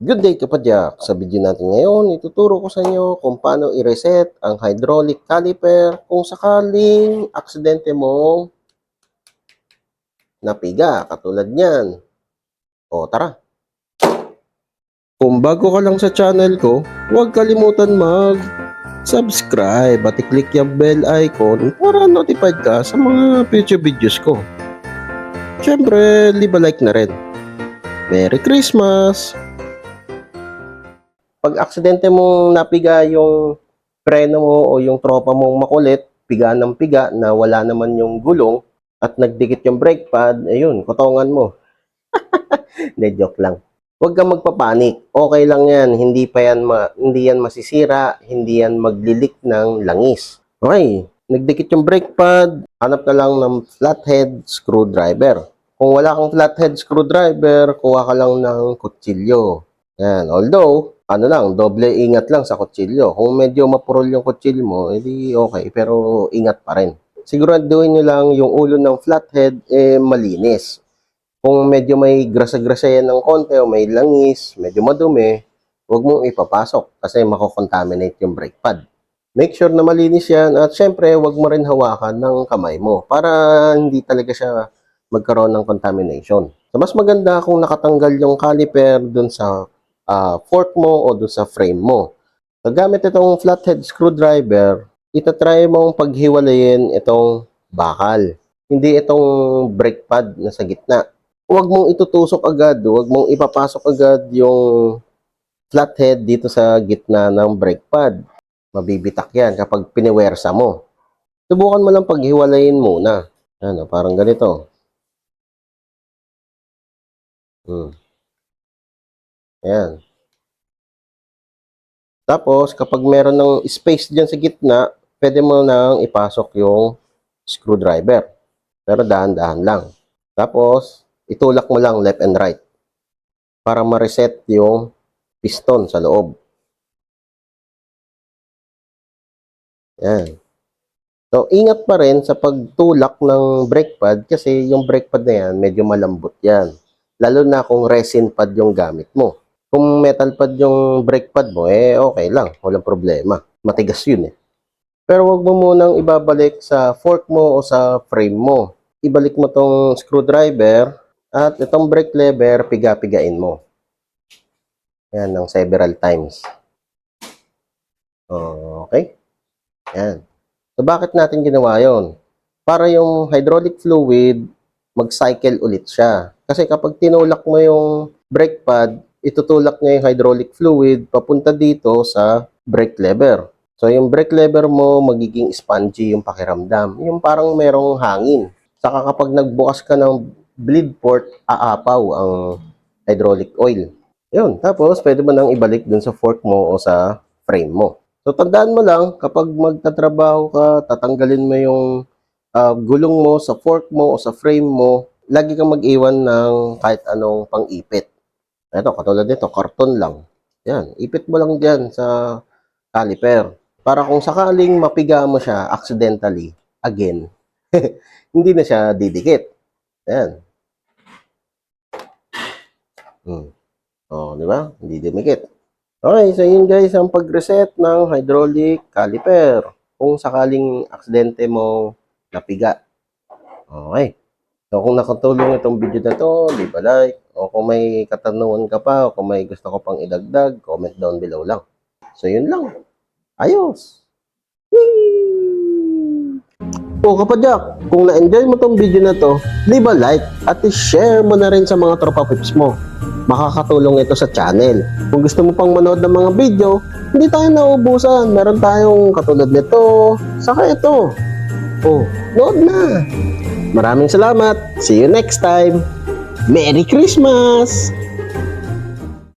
Good day kapadyak! Sa video natin ngayon, ituturo ko sa inyo kung paano i-reset ang hydraulic caliper kung sakaling aksidente mong napiga katulad niyan. O tara! Kung bago ka lang sa channel ko, huwag kalimutan mag subscribe at i-click yung bell icon para notified ka sa mga future videos ko. Siyempre, leave a like na rin. Merry Christmas! Pag aksidente mong napiga yung preno mo o yung tropa mong makulit, piga ng piga na wala naman yung gulong at nagdikit yung brake pad, ayun, kotongan mo. Hindi, joke lang. Huwag kang magpapanik. Okay lang yan. Hindi pa yan, ma- hindi yan masisira. Hindi yan maglilik ng langis. Okay. Nagdikit yung brake pad. Hanap ka lang ng flathead screwdriver. Kung wala kang flathead screwdriver, kuha ka lang ng kutsilyo. Yan. Although, ano lang, doble ingat lang sa kutsilyo. Kung medyo mapurol yung kutsilyo mo, edi okay, pero ingat pa rin. Siguraduhin nyo lang yung ulo ng flathead eh malinis. Kung medyo may grasa-grasa yan ng konti o may langis, medyo madumi, huwag mong ipapasok kasi makokontaminate yung brake pad. Make sure na malinis yan at syempre huwag mo rin hawakan ng kamay mo para hindi talaga siya magkaroon ng contamination. So mas maganda kung nakatanggal yung caliper dun sa ah, fork mo o doon sa frame mo. So, gamit itong flathead screwdriver, itatry mong paghiwalayin itong bakal. Hindi itong brake pad na sa gitna. Huwag mong itutusok agad, huwag mong ipapasok agad yung flathead dito sa gitna ng brake pad. Mabibitak yan kapag piniwersa mo. Subukan mo lang paghiwalayin muna. Ano, parang ganito. Hmm. Ayan. Tapos, kapag meron ng space dyan sa gitna, pwede mo nang ipasok yung screwdriver. Pero dahan-dahan lang. Tapos, itulak mo lang left and right para ma-reset yung piston sa loob. Ayan. So, ingat pa rin sa pagtulak ng brake pad kasi yung brake pad na yan, medyo malambot yan. Lalo na kung resin pad yung gamit mo. Kung metal pad yung brake pad mo, eh okay lang, walang problema. Matigas yun eh. Pero wag mo munang ibabalik sa fork mo o sa frame mo. Ibalik mo tong screwdriver at itong brake lever, piga-pigain mo. Yan, ng several times. Okay? Yan. So, bakit natin ginawa yon? Para yung hydraulic fluid, mag-cycle ulit siya. Kasi kapag tinulak mo yung brake pad, itutulak niya yung hydraulic fluid papunta dito sa brake lever. So, yung brake lever mo, magiging spongy yung pakiramdam. Yung parang merong hangin. Saka kapag nagbukas ka ng bleed port, aapaw ang hydraulic oil. Yun. Tapos, pwede mo nang ibalik dun sa fork mo o sa frame mo. So, tandaan mo lang, kapag magtatrabaho ka, tatanggalin mo yung ah, gulong mo sa fork mo o sa frame mo, lagi kang mag-iwan ng kahit anong pang-ipit. Ito, katulad nito, karton lang. Yan, ipit mo lang dyan sa caliper. Para kung sakaling mapiga mo siya accidentally, again, hindi na siya didikit. Yan. Hmm. Oh, di ba? Hindi dumikit. Okay, so yun guys ang pag-reset ng hydraulic caliper. Kung sakaling aksidente mo napiga. Okay. So kung nakatulong itong video na to, leave a like. O kung may katanungan ka pa, o kung may gusto ko pang idagdag, comment down below lang. So yun lang. Ayos! Whee! O kapadyak, kung na-enjoy mo tong video na to, leave a like at i-share mo na rin sa mga tropa pips mo. Makakatulong ito sa channel. Kung gusto mo pang manood ng mga video, hindi tayo nauubusan. Meron tayong katulad nito, saka ito. Oh, nood na! Maraming salamat. See you next time. Merry Christmas!